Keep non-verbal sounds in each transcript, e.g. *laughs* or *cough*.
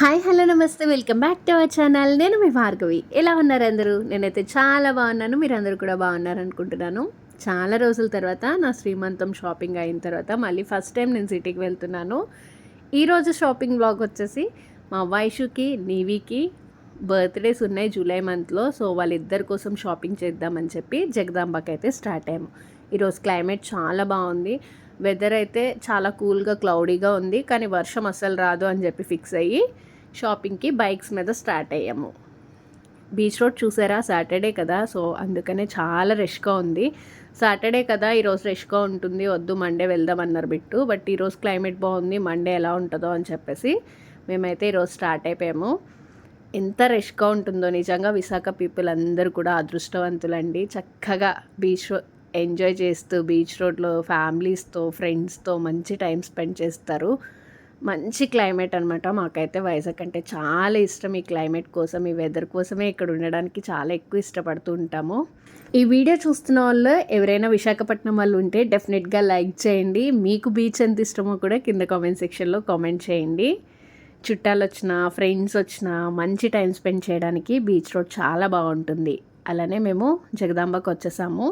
Hi hello namaste welcome back to our channel. నేను మీ భార్గవి. ఎలా ఉన్నారు అందరూ? నేనైతే చాలా బాగున్నాను. మీరు అందరూ కూడా బాగున్నారు అనుకుంటున్నాను చాలా రోజుల తర్వాత నా శ్రీమంతం షాపింగ్ అయిన తర్వాత మళ్ళీ ఫస్ట్ టైం నేను సిటీకి వెళ్తున్నాను. ఈరోజు షాపింగ్ బ్లాగ్ వచ్చేసి మా వైషుకి నీవికి బర్త్డేస్ ఉన్నాయి జూలై మంత్లో. సో వాళ్ళిద్దరి కోసం షాపింగ్ చేద్దామని చెప్పి జగదాంబకి అయితే స్టార్ట్ అయ్యాము. ఈరోజు క్లైమేట్ చాలా బాగుంది. వెదర్ అయితే చాలా కూల్గా క్లౌడీగా ఉంది. కానీ వర్షం అస్సలు రాదు అని చెప్పి ఫిక్స్ అయ్యి షాపింగ్కి బైక్స్ మీద స్టార్ట్ అయ్యాము. బీచ్ రోడ్ చూసారా? సాటర్డే కదా సో అందుకనే చాలా రష్గా ఉంది. సాటర్డే కదా ఈరోజు రష్గా ఉంటుంది వద్దు మండే వెళ్దాం అన్నారు బిట్టు. బట్ ఈరోజు క్లైమేట్ బాగుంది మండే ఎలా ఉంటుందో అని చెప్పేసి మేమైతే ఈరోజు స్టార్ట్ అయిపోయాము. ఎంత రష్గా ఉంటుందో నిజంగా విశాఖ పీపుల్ అందరూ కూడా అదృష్టవంతులండి. చక్కగా బీచ్ ఎంజాయ్ చేస్తూ బీచ్ రోడ్లో ఫ్యామిలీస్తో ఫ్రెండ్స్తో మంచి టైం స్పెండ్ చేస్తారు. మంచి క్లైమేట్ అనమాట మాకైతే వైజాగ్ అంటే చాలా ఇష్టం ఈ క్లైమేట్ కోసం ఈ వెదర్ కోసమే ఇక్కడ ఉండడానికి చాలా ఎక్కువ ఇష్టపడుతూ ఉంటాము. ఈ వీడియో చూస్తున్న వాళ్ళు ఎవరైనా విశాఖపట్నం వాళ్ళు ఉంటే డెఫినెట్గా లైక్ చేయండి. మీకు బీచ్ ఎంత ఇష్టమో కూడా కింద కామెంట్ సెక్షన్లో కామెంట్ చేయండి. చుట్టాలు వచ్చిన ఫ్రెండ్స్ వచ్చిన మంచి టైం స్పెండ్ చేయడానికి బీచ్ రోడ్ చాలా బాగుంటుంది. అలానే మేము జగదాంబకు వచ్చేసాము.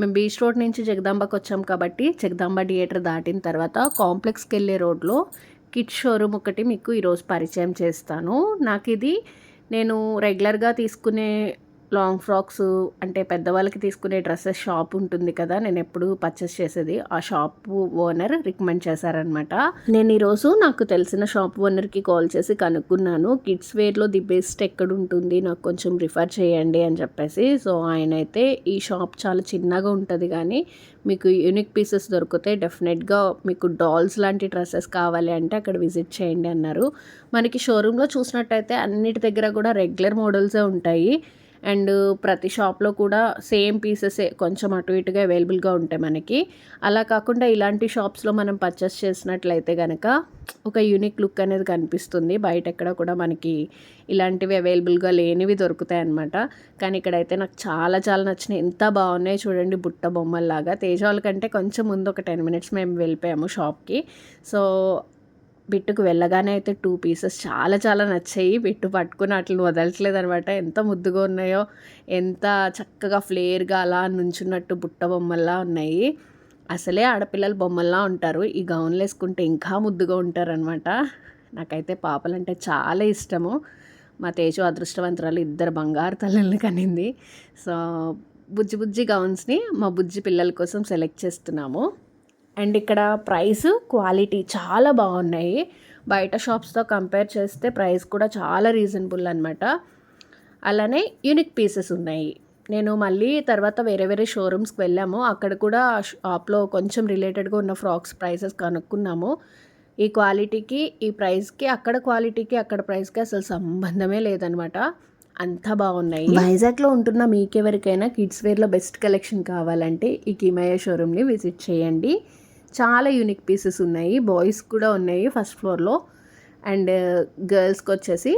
మేము బీచ్ రోడ్ నుంచి జగదాంబకు వచ్చాం కాబట్టి జగదాంబ థియేటర్ దాటిన తర్వాత కాంప్లెక్స్కి వెళ్ళే రోడ్లో కిట్ షోరూమ్ ఒకటి మీకు ఈరోజు పరిచయం చేస్తాను. నాకు ఇది నేను రెగ్యులర్గా తీసుకునే లాంగ్ ఫ్రాక్స్ అంటే పెద్దవాళ్ళకి తీసుకునే డ్రెస్సెస్ షాప్ ఉంటుంది కదా నేను ఎప్పుడు పర్చేస్ చేసేది. ఆ షాప్ ఓనర్ రికమెండ్ చేశారనమాట నేను ఈరోజు నాకు తెలిసిన షాప్ ఓనర్కి కాల్ చేసి కనుక్కున్నాను. కిడ్స్ వేర్లో ది బెస్ట్ ఎక్కడ ఉంటుంది? నాకు కొంచెం రిఫర్ చేయండి అని చెప్పేసి. సో ఆయన అయితే ఈ షాప్ చాలా చిన్నగా ఉంటుంది కానీ మీకు యూనిక్ పీసెస్ దొరికితే డెఫినెట్గా మీకు డాల్స్ లాంటి డ్రెస్సెస్ కావాలి అంటే అక్కడ విజిట్ చేయండి అన్నారు. మనకి షోరూంలో చూసినట్టయితే అన్నిటి దగ్గర కూడా రెగ్యులర్ మోడల్సే ఉంటాయి. అండ్ ప్రతి షాప్లో కూడా సేమ్ పీసెసే కొంచెం అటు ఇటుగా అవైలబుల్గా ఉంటాయి మనకి. అలా కాకుండా ఇలాంటి షాప్స్లో మనం పర్చేస్ చేసినట్లయితే కనుక ఒక యూనిక్ లుక్ అనేది కనిపిస్తుంది. బయట ఎక్కడ కూడా మనకి ఇలాంటివి అవైలబుల్గా లేనివి దొరుకుతాయి అనమాట కానీ ఇక్కడైతే నాకు చాలా చాలా నచ్చినాయి. ఎంత బాగున్నాయి చూడండి బుట్ట బొమ్మల్లాగా. తేజాల కంటే కొంచెం ముందు ఒక టెన్ మినిట్స్ మేము వెళ్ళిపోయాము షాప్కి. సో బిట్టుకు వెళ్ళగానే అయితే టూ పీసెస్ చాలా చాలా నచ్చాయి. బిట్టు పట్టుకుని అట్లు వదలట్లేదు అనమాట ఎంత ముద్దుగా ఉన్నాయో ఎంత చక్కగా ఫ్లేర్గా అలా నుంచున్నట్టు బుట్ట బొమ్మల్లా ఉన్నాయి. అసలే ఆడపిల్లలు బొమ్మల్లా ఉంటారు. ఈ గౌన్లు వేసుకుంటే ఇంకా ముద్దుగా ఉంటారనమాట. నాకైతే పాపలంటే చాలా ఇష్టము. మా తేజు అదృష్టవంతురాలు ఇద్దరు బంగారు తల్లిని కనింది. సో బుజ్జి బుజ్జి గౌన్స్ని మా బుజ్జి పిల్లల కోసం సెలెక్ట్ చేస్తున్నాము. అండ్ ఇక్కడ ప్రైస్ క్వాలిటీ చాలా బాగున్నాయి. బయట షాప్స్తో కంపేర్ చేస్తే ప్రైస్ కూడా చాలా రీజనబుల్ అనమాట అలానే యూనిక్ పీసెస్ ఉన్నాయి. నేను మళ్ళీ తర్వాత వేరే వేరే షోరూమ్స్కి వెళ్ళాము. అక్కడ కూడా షాప్లో కొంచెం రిలేటెడ్గా ఉన్న ఫ్రాక్స్ ప్రైసెస్ కనుక్కున్నాము. ఈ క్వాలిటీకి ఈ ప్రైస్కి అక్కడ క్వాలిటీకి అక్కడ ప్రైస్కి అసలు సంబంధమే లేదనమాట అంతా బాగున్నాయి. వైజాగ్లో ఉంటున్న మీకెవరికైనా కిడ్స్ వేర్లో బెస్ట్ కలెక్షన్ కావాలంటే ఈ కిమయ షోరూమ్ని విజిట్ చేయండి. చాలా యూనిక్ పీసెస్ ఉన్నాయి. బాయ్స్ కూడా ఉన్నాయి ఫస్ట్ ఫ్లోర్లో అండ్ గర్ల్స్కి వచ్చేసి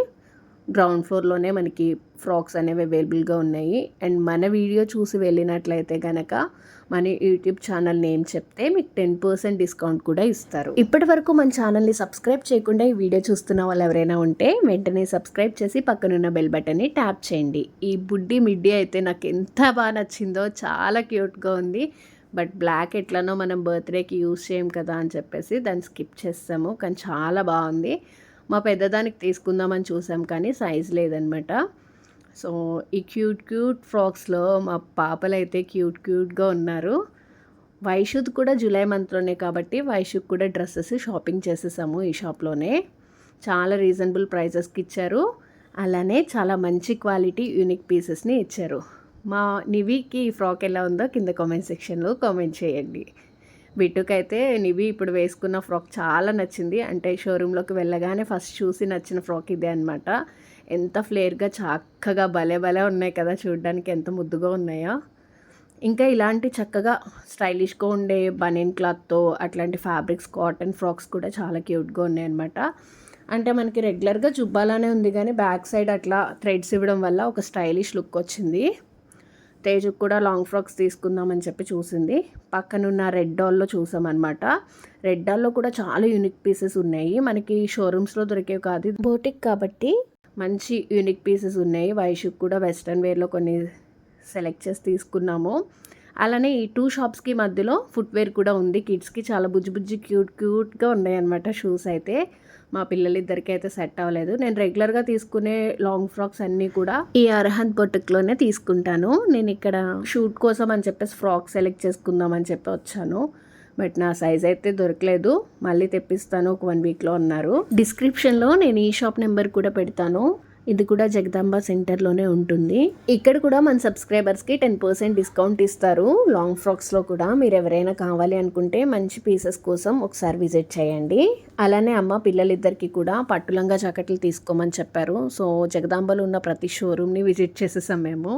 గ్రౌండ్ ఫ్లోర్లోనే మనకి ఫ్రాక్స్ అనేవి అవైలబుల్గా ఉన్నాయి. అండ్ మన వీడియో చూసి వెళ్ళినట్లయితే కనుక మన యూట్యూబ్ ఛానల్ నేమ్ చెప్తే మీకు టెన్ పర్సెంట్ డిస్కౌంట్ కూడా ఇస్తారు. ఇప్పటి వరకు మన ఛానల్ని సబ్స్క్రైబ్ చేయకుండా ఈ వీడియో చూస్తున్న వాళ్ళు ఎవరైనా ఉంటే వెంటనే సబ్స్క్రైబ్ చేసి పక్కనున్న బెల్ బటన్ని ట్యాప్ చేయండి. ఈ బుడ్డి మిడ్డీ అయితే నాకు ఎంత బాగా నచ్చిందో చాలా క్యూట్గా ఉంది. బట్ బ్లాక్ ఎట్లనో మనం బర్త్డేకి యూస్ చేయం కదా అని చెప్పేసి దాన్ని స్కిప్ చేస్తాము. కానీ చాలా బాగుంది. మా పెద్దదానికి తీసుకుందామని చూసాం కానీ సైజ్ లేదనమాట. సో ఈ క్యూట్ క్యూట్ ఫ్రాక్స్లో మా పాపలు అయితే క్యూట్ క్యూట్గా ఉన్నారు. వైషుద్ కూడా జూలై మంత్లోనే కాబట్టి వైషుక్ కూడా డ్రెస్సెస్ షాపింగ్ చేసేసాము ఈ షాప్లోనే. చాలా రీజనబుల్ ప్రైజెస్కి ఇచ్చారు. అలానే చాలా మంచి క్వాలిటీ యూనిక్ పీసెస్ని ఇచ్చారు. మా నివికి ఈ ఫ్రాక్ ఎలా ఉందో కింద కామెంట్ సెక్షన్లో కామెంట్ చేయండి. బిట్టుకైతే నివి ఇప్పుడు వేసుకున్న ఫ్రాక్ చాలా నచ్చింది. అంటే షోరూంలోకి వెళ్ళగానే ఫస్ట్ చూసి నచ్చిన ఫ్రాక్ ఇదే అనమాట ఎంత ఫ్లేర్గా చక్కగా భలే భలే ఉన్నాయి కదా చూడడానికి ఎంత ముద్దుగా ఉన్నాయో. ఇంకా ఇలాంటి చక్కగా స్టైలిష్గా ఉండే బనీన్ క్లాత్తో అట్లాంటి ఫ్యాబ్రిక్స్ కాటన్ ఫ్రాక్స్ కూడా చాలా క్యూట్గా ఉన్నాయన్నమాట అంటే మనకి రెగ్యులర్గా జుబ్బాలానే ఉంది కానీ బ్యాక్ సైడ్ అట్లా థ్రెడ్స్ ఇవ్వడం వల్ల ఒక స్టైలిష్ లుక్ వచ్చింది. తేజుకు కూడా లాంగ్ ఫ్రాక్స్ తీసుకుందామని చెప్పి చూసింది. పక్కనున్న రెడ్ డాల్లో చూసామన్నమాట. రెడ్ డాల్లో కూడా చాలా యూనిక్ పీసెస్ ఉన్నాయి. మనకి షోరూమ్స్లో దొరికేవి కాదు. బోటిక్ కాబట్టి మంచి యూనిక్ పీసెస్ ఉన్నాయి. వైషుక్ కూడా వెస్ట్రన్ వేర్లో కొన్ని సెలెక్ట్ చేసి తీసుకున్నాము. అలానే ఈ టూ షాప్స్కి మధ్యలో ఫుట్వేర్ కూడా ఉంది. కిడ్స్కి చాలా బుజ్జి బుజ్జి క్యూట్ క్యూట్గా ఉన్నాయన్నమాట షూస్ అయితే. మా పిల్లలిద్దరికీ అయితే సెట్ అవ్వలేదు. నేను రెగ్యులర్గా తీసుకునే లాంగ్ ఫ్రాక్స్ అన్నీ కూడా ఈ అర్హంత్ బొట్టుక్లోనే తీసుకుంటాను. నేను ఇక్కడ షూట్ కోసం అని చెప్పేసి ఫ్రాక్ సెలెక్ట్ చేసుకుందాం అని చెప్పి వచ్చాను. బట్ నా సైజ్ అయితే దొరకలేదు. మళ్ళీ తెప్పిస్తాను. ఒక వన్ వీక్లో ఉన్నారు డిస్క్రిప్షన్లో నేను ఈ షాప్ నెంబర్ కూడా పెడతాను. ఇది కూడా జగదాంబ సెంటర్లోనే ఉంటుంది. ఇక్కడ కూడా మన సబ్స్క్రైబర్స్కి టెన్ పర్సెంట్ డిస్కౌంట్ ఇస్తారు. లాంగ్ ఫ్రాక్స్లో కూడా మీరు ఎవరైనా కావాలి అనుకుంటే మంచి పీసెస్ కోసం ఒకసారి విజిట్ చేయండి. అలానే అమ్మ పిల్లలిద్దరికి కూడా పట్టులంగా జాకెట్లు తీసుకోమని చెప్పారు. సో జగదాంబలో ఉన్న ప్రతి షోరూమ్ని విజిట్ చేసేసాం మేము.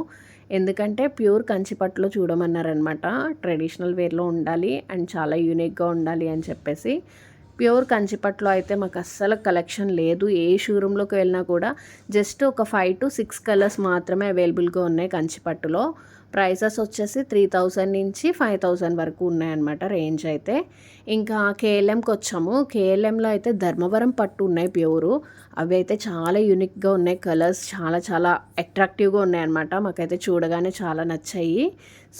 ఎందుకంటే ప్యూర్ కంచిపట్టులో చూడమన్నారనమాట ట్రెడిషనల్ వేర్లో ఉండాలి అండ్ చాలా యూనిక్గా ఉండాలి అని చెప్పేసి. ప్యూర్ కంచిపట్లో అయితే మాకు అస్సలు కలెక్షన్ లేదు. ఏ షోరూంలోకి వెళ్ళినా కూడా జస్ట్ ఒక ఫైవ్ టు సిక్స్ కలర్స్ మాత్రమే అవైలబుల్గా ఉన్నాయి కంచిపట్టులో ప్రైసెస్ వచ్చేసి త్రీ థౌజండ్ నుంచి ఫైవ్ థౌజండ్ వరకు ఉన్నాయన్నమాట రేంజ్ అయితే. ఇంకా కేఎల్ఎంకి వచ్చాము. కేఎల్ఎంలో అయితే ధర్మవరం పట్టు ఉన్నాయి ప్యూరు. అవి అయితే చాలా యూనిక్గా ఉన్నాయి కలర్స్. చాలా చాలా అట్రాక్టివ్గా ఉన్నాయన్నమాట. మాకైతే చూడగానే చాలా నచ్చాయి.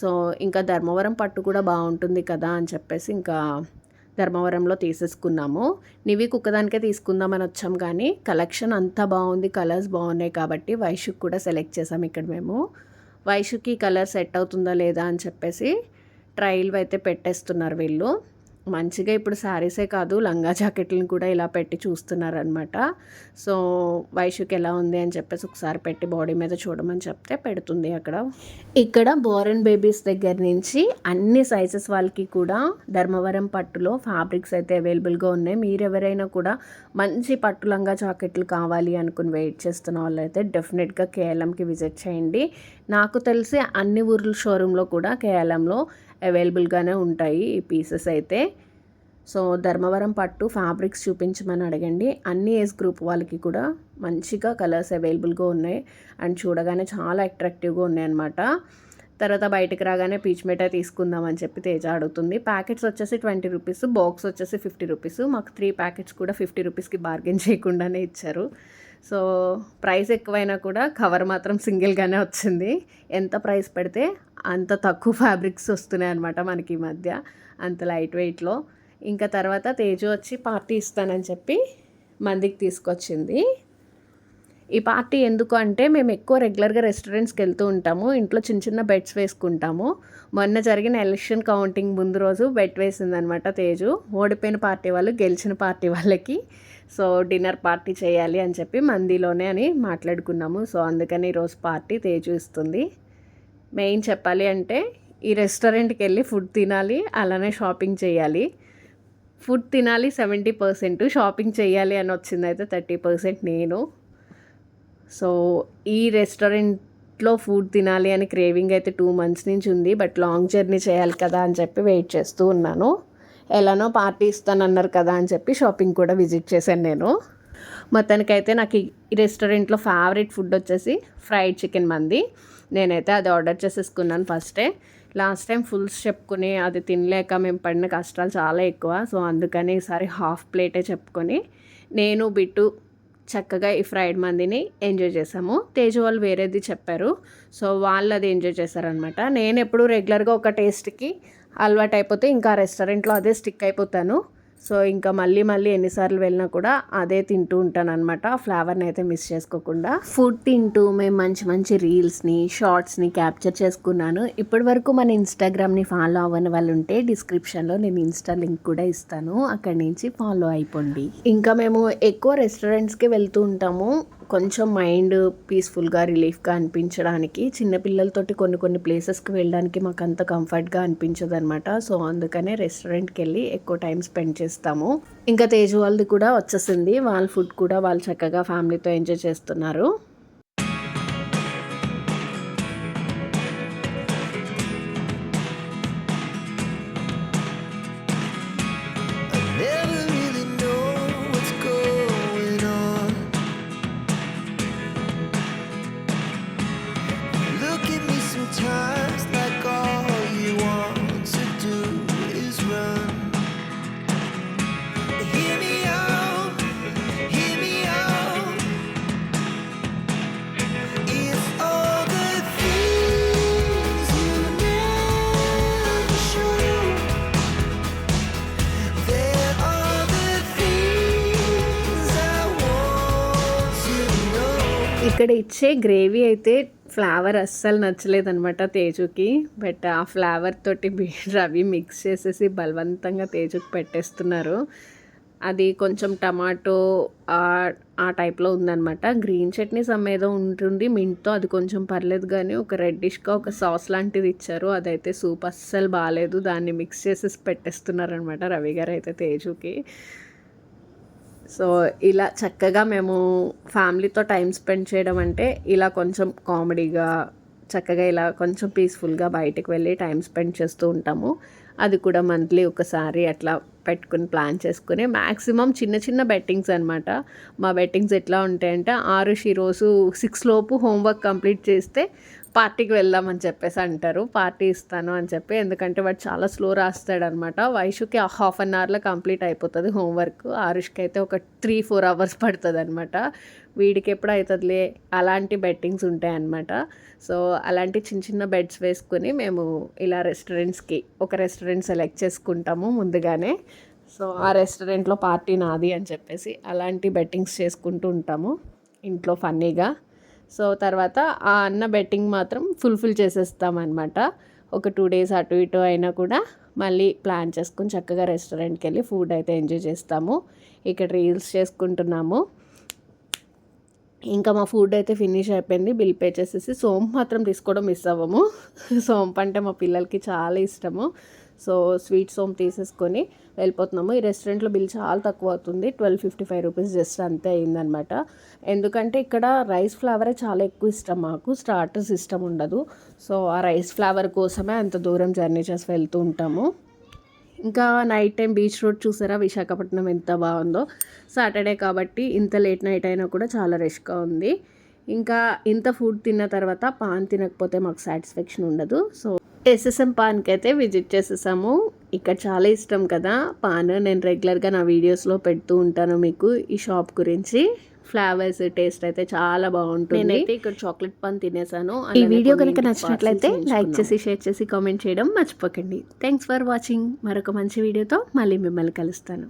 సో ఇంకా ధర్మవరం పట్టు కూడా బాగుంటుంది కదా అని చెప్పేసి ఇంకా ధర్మవరంలో తీసేసుకున్నాము. నివి కుక్కదానికే తీసుకుందామని వచ్చాం కానీ కలెక్షన్ అంతా బాగుంది కలర్స్ బాగున్నాయి కాబట్టి వైషుక్ కూడా సెలెక్ట్ చేసాం ఇక్కడ మేము. వైషుకి కలర్ సెట్ అవుతుందా లేదా అని చెప్పేసి ట్రయల్ అయితే పెట్టేస్తున్నారు వీళ్ళు. మంచిగా ఇప్పుడు శారీసే కాదు లంగా జాకెట్లను కూడా ఇలా పెట్టి చూస్తున్నారనమాట సో వైషుకి ఎలా ఉంది అని చెప్పేసి ఒకసారి పెట్టి బాడీ మీద చూడమని చెప్తే పెడుతుంది అక్కడ. ఇక్కడ బోరన్ బేబీస్ దగ్గర నుంచి అన్ని సైజెస్ వాళ్ళకి కూడా ధర్మవరం పట్టులో ఫ్యాబ్రిక్స్ అయితే అవైలబుల్గా ఉన్నాయి. మీరు ఎవరైనా కూడా మంచి పట్టు లంగా జాకెట్లు కావాలి అనుకుని వెయిట్ చేస్తున్న వాళ్ళైతే డెఫినెట్గా కేఎల్ఎంకి విజిట్ చేయండి. నాకు తెలిసి అన్ని ఊర్ల షోరూంలో కూడా కేఎల్ఎంలో అవైలబుల్గానే ఉంటాయి ఈ పీసెస్ అయితే. సో ధర్మవరం పట్టు ఫ్యాబ్రిక్స్ చూపించమని అడగండి. అన్ని ఏజ్ గ్రూప్ వాళ్ళకి కూడా మంచిగా కలర్స్ అవైలబుల్గా ఉన్నాయి. అండ్ చూడగానే చాలా అట్రాక్టివ్గా ఉన్నాయి అనమాట తర్వాత బయటకు రాగానే పీచ్ మిఠాయి తీసుకుందాం అని చెప్పి తేజ అడుగుతుంది. ప్యాకెట్స్ వచ్చేసి ట్వంటీ రూపీస్ బాక్స్ వచ్చేసి ఫిఫ్టీ రూపీస్. మాకు త్రీ ప్యాకెట్స్ కూడా ఫిఫ్టీ రూపీస్కి బార్గెన్ చేయకుండానే ఇచ్చారు. సో ప్రైస్ ఎక్కువైనా కూడా కవర్ మాత్రం సింగిల్గానే వచ్చింది. ఎంత ప్రైస్ పెడితే అంత తక్కువ *laughs* ఫ్యాబ్రిక్స్ వస్తున్నాయి అనమాట మనకి ఈ మధ్య అంత లైట్ వెయిట్లో. ఇంకా తర్వాత తేజు వచ్చి పార్టీ ఇస్తానని చెప్పి మందికి తీసుకొచ్చింది. ఈ పార్టీ ఎందుకు అంటే మేము ఎక్కువ రెగ్యులర్గా రెస్టారెంట్స్కి వెళ్తూ ఉంటాము ఇంట్లో చిన్న చిన్న బెడ్స్ వేసుకుంటాము. మొన్న జరిగిన ఎలక్షన్ కౌంటింగ్ ముందు రోజు బెడ్ వేసిందనమాట తేజు. ఓడిపోయిన పార్టీ వాళ్ళు గెలిచిన పార్టీ వాళ్ళకి. సో డిన్నర్ పార్టీ చేయాలి అని చెప్పి మందిలోనే అని మాట్లాడుకున్నాము. సో అందుకని ఈరోజు పార్టీ తేజు ఇస్తుంది. మెయిన్ చెప్పాలి అంటే ఈ రెస్టారెంట్కి వెళ్ళి ఫుడ్ తినాలి అలానే షాపింగ్ చేయాలి. ఫుడ్ తినాలి సెవెంటీ పర్సెంట్ షాపింగ్ చేయాలి అని వచ్చింది అయితే థర్టీ పర్సెంట్ నేను. సో ఈ రెస్టారెంట్లో ఫుడ్ తినాలి అని క్రేవింగ్ అయితే టూ మంత్స్ నుంచి ఉంది బట్ లాంగ్ జర్నీ చేయాలి కదా అని చెప్పి వెయిట్ చేస్తూ ఉన్నాను. ఎలానో పార్టీ ఇస్తానన్నారు కదా అని చెప్పి షాపింగ్ కూడా విజిట్ చేశాను నేను. మొత్తానికైతే నాకు ఈ రెస్టారెంట్లో ఫేవరెట్ ఫుడ్ వచ్చేసి ఫ్రైడ్ చికెన్ మంది. నేనైతే అది ఆర్డర్ చేసేసుకున్నాను ఫస్టే లాస్ట్ టైం ఫుల్స్ చెప్పుకుని అది తినలేక మేము పడిన కష్టాలు చాలా ఎక్కువ. సో అందుకని ఈసారి హాఫ్ ప్లేటే చెప్పుకొని నేను బిట్టు చక్కగా ఈ ఫ్రైడ్ మందిని ఎంజాయ్ చేసాము. తేజు వాళ్ళు వేరేది చెప్పారు. సో వాళ్ళు అది ఎంజాయ్ చేశారనమాట నేను ఎప్పుడు రెగ్యులర్గా ఒక టేస్ట్కి అలవాటు అయిపోతే ఇంకా రెస్టారెంట్లో అదే స్టిక్ అయిపోతాను. సో ఇంకా మళ్ళీ మళ్ళీ ఎన్నిసార్లు వెళ్ళినా కూడా అదే తింటూ ఉంటాను అనమాట ఫ్లేవర్ని అయితే మిస్ చేసుకోకుండా. ఫుడ్ తింటూ మేము మంచి మంచి రీల్స్ని షార్ట్స్ని క్యాప్చర్ చేసుకున్నాను. ఇప్పటి వరకు మన ఇన్స్టాగ్రామ్ని ఫాలో అవ్వని వాళ్ళు ఉంటే డిస్క్రిప్షన్లో నేను ఇన్స్టా లింక్ కూడా ఇస్తాను. అక్కడి నుంచి ఫాలో అయిపోండి. ఇంకా మేము ఎక్కువ రెస్టారెంట్స్కి వెళ్తూ ఉంటాము. కొంచెం మైండ్ పీస్ఫుల్గా రిలీఫ్గా అనిపించడానికి చిన్నపిల్లలతోటి కొన్ని కొన్ని ప్లేసెస్కి వెళ్ళడానికి మాకు అంత కంఫర్ట్గా అనిపించదు అనమాట సో అందుకనే రెస్టారెంట్కి వెళ్ళి ఎక్కువ టైం స్పెండ్ చేస్తాము. ఇంకా తేజు వాళ్ళది కూడా వచ్చేసింది. వాళ్ళ ఫుడ్ కూడా వాళ్ళు చక్కగా ఫ్యామిలీతో ఎంజాయ్ చేస్తున్నారు. ఇక్కడ ఇచ్చే గ్రేవీ అయితే ఫ్లేవర్ అస్సలు నచ్చలేదనమాట తేజుకి. బట్ ఆ ఫ్లేవర్ తోటి *laughs* రవి మిక్స్ చేసేసి బలవంతంగా తేజుకి పెట్టేస్తున్నారు. అది కొంచెం టమాటో ఆ- టైప్లో ఉందన్నమాట. గ్రీన్ చట్నీ సమ్ ఏదో ఉంటుంది. మింట్తో అది కొంచెం పర్లేదు కానీ ఒక రెడ్డిష్గా ఒక సాస్ లాంటిది ఇచ్చారు. అదైతే సూప్ అస్సలు బాగాలేదు దాన్ని మిక్స్ చేసేసి పెట్టేస్తున్నారనమాట రవి గారు అయితే తేజుకి. సో ఇలా చక్కగా మేము ఫ్యామిలీతో టైం స్పెండ్ చేయడం అంటే ఇలా కొంచెం కామెడీగా చక్కగా ఇలా కొంచెం పీస్ఫుల్గా బయటకు వెళ్ళి టైం స్పెండ్ చేస్తూ ఉంటాము. అది కూడా మంత్లీ ఒకసారి అట్లా పెట్టుకుని ప్లాన్ చేసుకుని మ్యాక్సిమం చిన్న చిన్న బెట్టింగ్స్ అనమాట మా బెట్టింగ్స్ ఎట్లా ఉంటాయంటే ఆరుషి రోజు సిక్స్ లోపు హోంవర్క్ కంప్లీట్ చేస్తే పార్టీకి వెళ్దామని చెప్పేసి అంటారు. పార్టీ ఇస్తాను అని చెప్పి. ఎందుకంటే వాడు చాలా స్లో రాస్తాడనమాట. వైషుకి హాఫ్ అన్ అవర్లో కంప్లీట్ అయిపోతుంది హోంవర్క్. ఆరుష్కి అయితే ఒక త్రీ ఫోర్ అవర్స్ పడుతుంది అనమాట వీడికి ఎప్పుడు అవుతుందిలే అలాంటి బెట్టింగ్స్ ఉంటాయి అనమాట సో అలాంటి చిన్న చిన్న బెడ్స్ వేసుకుని మేము ఇలా రెస్టారెంట్స్కి ఒక రెస్టారెంట్ సెలెక్ట్ చేసుకుంటాము ముందుగానే. సో ఆ రెస్టారెంట్లో పార్టీ నాది అని చెప్పేసి అలాంటి బెట్టింగ్స్ చేసుకుంటూ ఉంటాము. ఇంట్లో ఫన్నీగా. సో తర్వాత ఆ అన్న బెట్టింగ్ మాత్రం ఫుల్ఫిల్ చేసేస్తామన్నమాట. ఒక టూ డేస్ అటు ఇటు అయినా కూడా మళ్ళీ ప్లాన్ చేసుకుని చక్కగా రెస్టారెంట్కి వెళ్ళి ఫుడ్ అయితే ఎంజాయ్ చేస్తాము. ఇక్కడ రీల్స్ చేసుకుంటున్నాము. ఇంకా మా ఫుడ్ అయితే ఫినిష్ అయిపోయింది. బిల్ పే చేసేసి సోంపు మాత్రం తీసుకోవడం మిస్ అవ్వము. *laughs* సోంపు అంటే మా పిల్లలకి చాలా ఇష్టము. సో స్వీట్ హోమ్ తీసేసుకొని వెళ్ళిపోతున్నాము. ఈ రెస్టారెంట్లో బిల్ చాలా తక్కువ అవుతుంది. Twelve fifty five rupees just అంతే అయిందనమాట. ఎందుకంటే ఇక్కడ రైస్ ఫ్లేవరే చాలా ఎక్కువ ఇష్టం మాకు. స్టార్టర్స్ ఇష్టం ఉండదు. సో ఆ రైస్ ఫ్లేవర్ కోసమే అంత దూరం జర్నీ చేసి వెళ్తూ ఉంటాము. ఇంకా నైట్ టైం బీచ్ రోడ్ చూసారా? విశాఖపట్నం ఎంత బాగుందో. సాటర్డే కాబట్టి ఇంత లేట్ నైట్ అయినా కూడా చాలా రష్గా ఉంది. ఇంకా ఇంత ఫుడ్ తిన్న తర్వాత పాన్ తినకపోతే మాకు సాటిస్ఫాక్షన్ ఉండదు. సో ఎస్ఎస్ఎం పాన్కి అయితే విజిట్ చేసేసాము. ఇక్కడ చాలా ఇష్టం కదా. పాన్ నేను రెగ్యులర్గా నా వీడియోస్లో పెడుతూ ఉంటాను మీకు ఈ షాప్ గురించి. ఫ్లేవర్స్ టేస్ట్ అయితే చాలా బాగుంటుంది. నేనైతే ఇక్కడ చాక్లెట్ పాన్ తినేసాను. ఈ వీడియో కనుక నచ్చినట్లయితే లైక్ చేసి షేర్ చేసి కామెంట్ చేయడం మర్చిపోకండి. Thanks for watching. మరొక మంచి వీడియోతో మళ్ళీ మిమ్మల్ని కలుస్తాను.